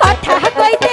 কথা কইতে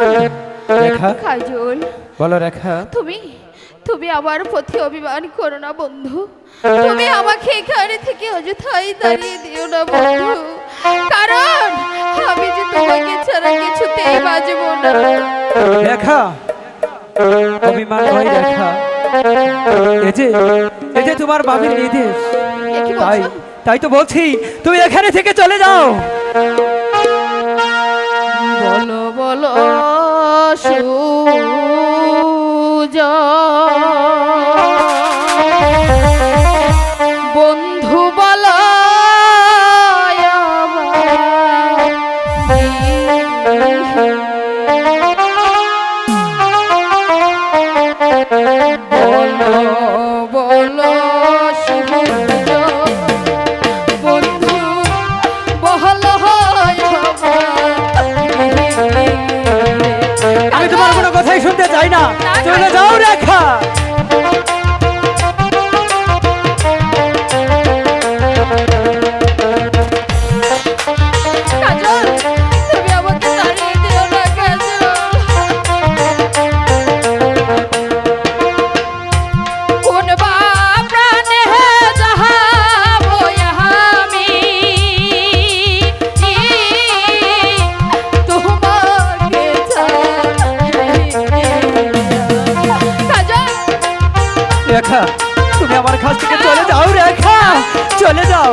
রেখা। কাজল বলো রেখা। তুমি তুমি আমার অভিমান করো না বন্ধু। তুমি আমাকে এখানে থেকে অযথাই দাঁড়িয়ে দিও না বন্ধু। কারণ আমি যে তোমাকে ছাড়া কিছুতেই বাজবো না। রেখা। অভিমান নয় রেখা। এই যে এই যে তোমার বাবির নির্দেশ। তাই তাই তো বলছি তুমি এখানে থেকে চলে যাও। সুজ বন্ধু বলো বলো বলো। চলে। যাও রেখা তুমি আমার কাছ থেকে চলে যাও রেখা চলে যাও